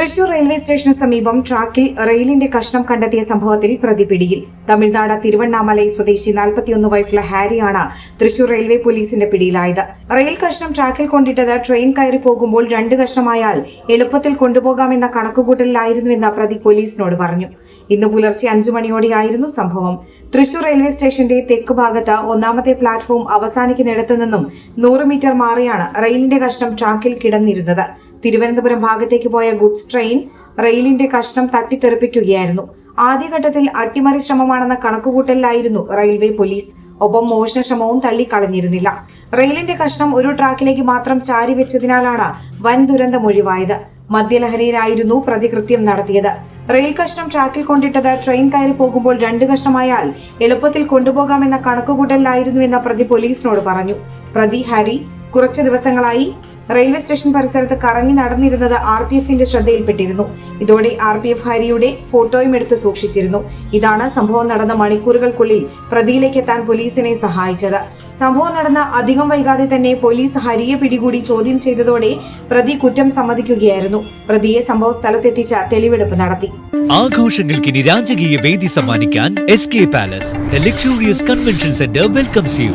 Thrissur railway സ്റ്റേഷന് സമീപം ട്രാക്കിൽ റെയിലിന്റെ കഷ്ണം കണ്ടെത്തിയ സംഭവത്തിൽ പ്രതിപിടിയിൽ തമിഴ്നാട് തിരുവണ്ണാമലൈ സ്വദേശി നാൽപ്പത്തിയൊന്ന് വയസ്സുള്ള ഹാരിയാണ് തൃശൂർ റെയിൽവേ പോലീസിന്റെ പിടിയിലായത്. റെയിൽ കഷ്ണം ട്രാക്കിൽ കൊണ്ടിട്ടത് ട്രെയിൻ കയറി പോകുമ്പോൾ രണ്ട് കഷ്ണമായാൽ എളുപ്പത്തിൽ കൊണ്ടുപോകാമെന്ന കണക്കുകൂട്ടലിലായിരുന്നുവെന്ന് പ്രതി പോലീസിനോട് പറഞ്ഞു. ഇന്ന് പുലർച്ചെ അഞ്ചു മണിയോടെയായിരുന്നു സംഭവം. തൃശൂർ റെയിൽവേ സ്റ്റേഷന്റെ തെക്ക് ഭാഗത്ത് ഒന്നാമത്തെ പ്ലാറ്റ്ഫോം അവസാനിക്കുന്നിടത്തു നിന്നും നൂറ് മീറ്റർ മാറിയാണ് റെയിലിന്റെ കഷ്ണം ട്രാക്കിൽ കിടന്നിരുന്നത്. തിരുവനന്തപുരം ഭാഗത്തേക്ക് പോയ ഗുഡ്സ് ട്രെയിൻ റെയിലിന്റെ കഷ്ണം തട്ടിത്തെറിപ്പിക്കുകയായിരുന്നു. ആദ്യഘട്ടത്തിൽ അട്ടിമറി ശ്രമമാണെന്ന കണക്കുകൂട്ടലിലായിരുന്നു റെയിൽവേ പോലീസ്. ഒപ്പം മോഷണ ശ്രമവും തള്ളിക്കളഞ്ഞിരുന്നില്ല. റെയിലിന്റെ കഷ്ണം ഒരു ട്രാക്കിലേക്ക് മാത്രം ചാരി വെച്ചതിനാലാണ് വൻ ദുരന്തം ഒഴിവായത്. മദ്യലഹരിയിലായിരുന്നു പ്രതികൃത്യം നടത്തിയത്. റെയിൽ കഷ്ണം ട്രാക്കിൽ കൊണ്ടിട്ടത് ട്രെയിൻ കയറി പോകുമ്പോൾ രണ്ട് കഷ്ണമായാൽ എളുപ്പത്തിൽ കൊണ്ടുപോകാമെന്ന കണക്കുകൂട്ടലിലായിരുന്നു എന്ന പ്രതി പോലീസിനോട് പറഞ്ഞു. പ്രതി ഹരി കുറച്ചു ദിവസങ്ങളായി റെയിൽവേ സ്റ്റേഷൻ പരിസരത്ത് കറങ്ങി നടന്നിരുന്നത് ആർ പി എഫിന്റെ ശ്രദ്ധയിൽപ്പെട്ടിരുന്നു. ഇതോടെ ആർ പി എഫ് ഹരിയുടെ ഫോട്ടോയും എടുത്ത് സൂക്ഷിച്ചിരുന്നു. ഇതാണ് സംഭവം നടന്ന മണിക്കൂറുകൾക്കുള്ളിൽ പ്രതിയിലേക്ക് എത്താൻ പോലീസിനെ സഹായിച്ചത്. സംഭവം നടന്ന അധികം വൈകാതെ തന്നെ പോലീസ് ഹരിയെ പിടികൂടി ചോദ്യം ചെയ്തതോടെ പ്രതി കുറ്റം സമ്മതിക്കുകയായിരുന്നു. പ്രതിയെ സംഭവ സ്ഥലത്തെത്തിച്ച തെളിവെടുപ്പ് നടത്തി. ആഘോഷങ്ങൾക്ക് രാജകീയ വേദി സമ്മാനിക്കാൻ S K palace convention centre welcomes you